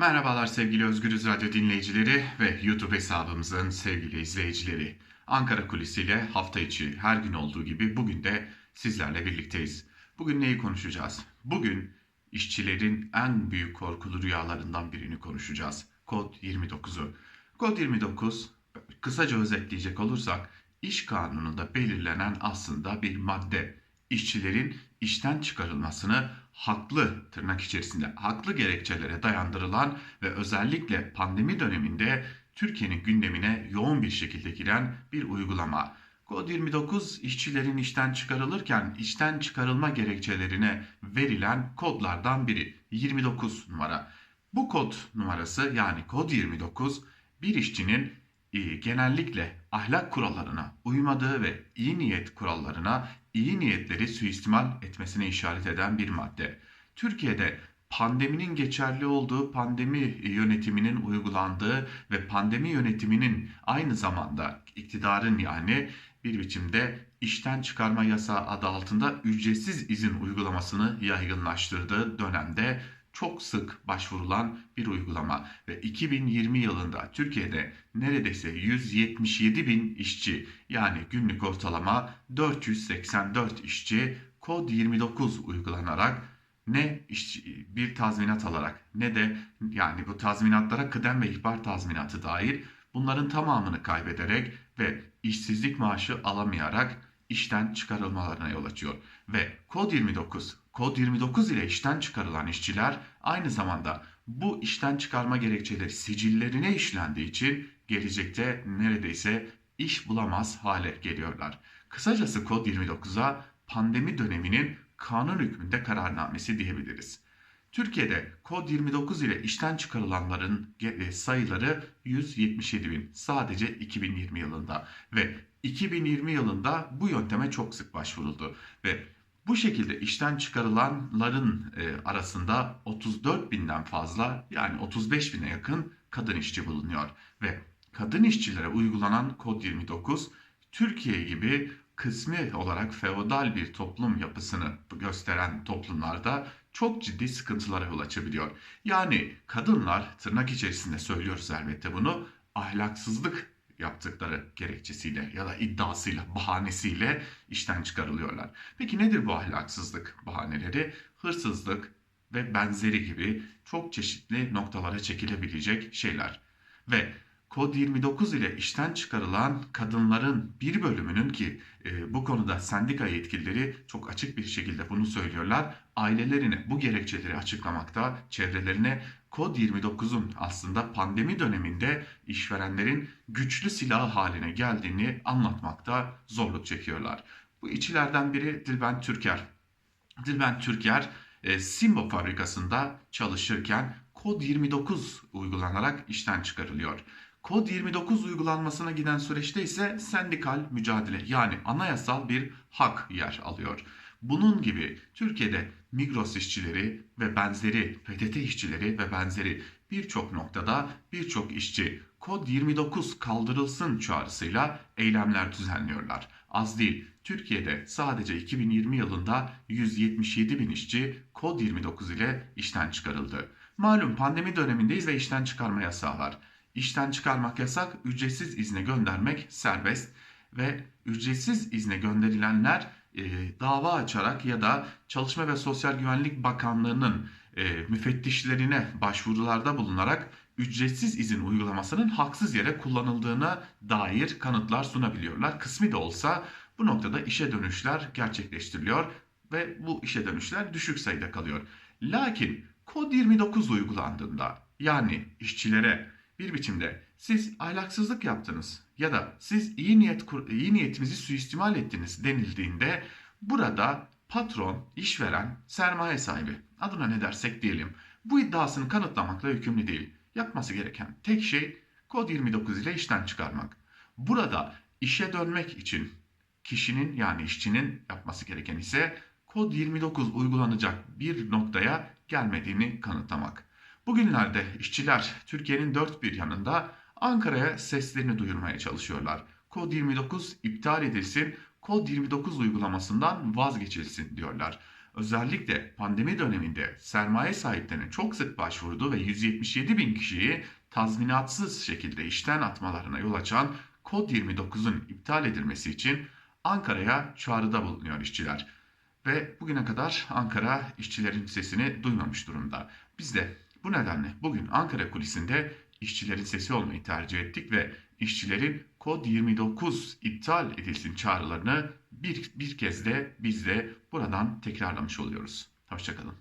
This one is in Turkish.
Merhabalar sevgili Özgürüz Radyo dinleyicileri ve YouTube hesabımızın sevgili izleyicileri. Ankara Kulisi ile hafta içi her gün olduğu gibi bugün de sizlerle birlikteyiz. Bugün neyi konuşacağız? Bugün işçilerin en büyük korkulu rüyalarından birini konuşacağız. Kod 29'u. Kod 29 kısaca özetleyecek olursak iş kanununda belirlenen aslında bir madde. İşçilerin işten çıkarılmasını haklı tırnak içerisinde haklı gerekçelere dayandırılan ve özellikle pandemi döneminde Türkiye'nin gündemine yoğun bir şekilde giren bir uygulama. Kod 29 işçilerin işten çıkarılırken işten çıkarılma gerekçelerine verilen kodlardan biri 29 numara. Bu kod numarası yani kod 29 bir işçinin e, genellikle ahlak kurallarına uymadığı ve iyi niyet kurallarına iyi niyetleri suistimal etmesine işaret eden bir madde. Türkiye'de pandeminin geçerli olduğu, pandemi yönetiminin uygulandığı ve pandemi yönetiminin aynı zamanda iktidarın yani bir biçimde işten çıkarma yasağı adı altında ücretsiz izin uygulamasını yaygınlaştırdığı dönemde çok sık başvurulan bir uygulama ve 2020 yılında Türkiye'de neredeyse 177 bin işçi yani günlük ortalama 484 işçi kod 29 uygulanarak ne bir tazminat alarak ne de yani bu tazminatlara kıdem ve ihbar tazminatı dahil bunların tamamını kaybederek ve işsizlik maaşı alamayarak işten çıkarılmalarına yol açıyor. Ve kod 29 Kod 29 ile işten çıkarılan işçiler aynı zamanda bu işten çıkarma gerekçeleri sicillerine işlendiği için gelecekte neredeyse iş bulamaz hale geliyorlar. Kısacası kod 29'a pandemi döneminin kanun hükmünde kararnamesi diyebiliriz. Türkiye'de kod 29 ile işten çıkarılanların sayıları 177 bin sadece 2020 yılında ve 2020 yılında bu yönteme çok sık başvuruldu ve bu şekilde işten çıkarılanların e, arasında 34 binden fazla yani 35 bine yakın kadın işçi bulunuyor. Ve kadın işçilere uygulanan kod 29 Türkiye gibi kısmi olarak feodal bir toplum yapısını gösteren toplumlarda çok ciddi sıkıntılara yol açabiliyor. Yani kadınlar tırnak içerisinde söylüyoruz elbette bunu ahlaksızlık yaptıkları gerekçesiyle ya da iddiasıyla, bahanesiyle işten çıkarılıyorlar. Peki nedir bu ahlaksızlık bahaneleri? Hırsızlık ve benzeri gibi çok çeşitli noktalara çekilebilecek şeyler. Ve Kod 29 ile işten çıkarılan kadınların bir bölümünün ki e, bu konuda sendika yetkilileri çok açık bir şekilde bunu söylüyorlar. Ailelerine bu gerekçeleri açıklamakta, çevrelerine Kod 29'un aslında pandemi döneminde işverenlerin güçlü silah haline geldiğini anlatmakta zorluk çekiyorlar. Bu içilerden biri Dilben Türker. Dilben Türker e, Simbo fabrikasında çalışırken Kod 29 uygulanarak işten çıkarılıyor. Kod 29 uygulanmasına giden süreçte ise sendikal mücadele yani anayasal bir hak yer alıyor. Bunun gibi Türkiye'de Migros işçileri ve benzeri PTT işçileri ve benzeri birçok noktada birçok işçi kod 29 kaldırılsın çağrısıyla eylemler düzenliyorlar. Az değil Türkiye'de sadece 2020 yılında 177 bin işçi kod 29 ile işten çıkarıldı. Malum pandemi dönemindeyiz ve işten çıkarma yasağı var. İşten çıkarmak yasak, ücretsiz izne göndermek serbest ve ücretsiz izne gönderilenler e, dava açarak ya da Çalışma ve Sosyal Güvenlik Bakanlığı'nın e, müfettişlerine başvurularda bulunarak ücretsiz izin uygulamasının haksız yere kullanıldığına dair kanıtlar sunabiliyorlar. Kısmi de olsa bu noktada işe dönüşler gerçekleştiriliyor ve bu işe dönüşler düşük sayıda kalıyor. Lakin kod 29 uygulandığında yani işçilere bir biçimde siz ahlaksızlık yaptınız ya da siz iyi niyet iyi niyetimizi suistimal ettiniz denildiğinde burada patron, işveren, sermaye sahibi adına ne dersek diyelim bu iddiasını kanıtlamakla yükümlü değil. Yapması gereken tek şey kod 29 ile işten çıkarmak. Burada işe dönmek için kişinin yani işçinin yapması gereken ise kod 29 uygulanacak bir noktaya gelmediğini kanıtlamak. Bugünlerde işçiler Türkiye'nin dört bir yanında Ankara'ya seslerini duyurmaya çalışıyorlar. Kod 29 iptal edilsin, Kod 29 uygulamasından vazgeçilsin diyorlar. özellikle pandemi döneminde sermaye sahiplerinin çok sık başvurduğu ve 177 bin kişiyi tazminatsız şekilde işten atmalarına yol açan Kod 29'un iptal edilmesi için Ankara'ya çağrıda bulunuyor işçiler. Ve bugüne kadar Ankara işçilerin sesini duymamış durumda. Biz de bu nedenle bugün Ankara kulisinde işçilerin sesi olmayı tercih ettik ve işçilerin kod 29 iptal edilsin çağrılarını bir, bir kez de biz de buradan tekrarlamış oluyoruz. Hoşçakalın.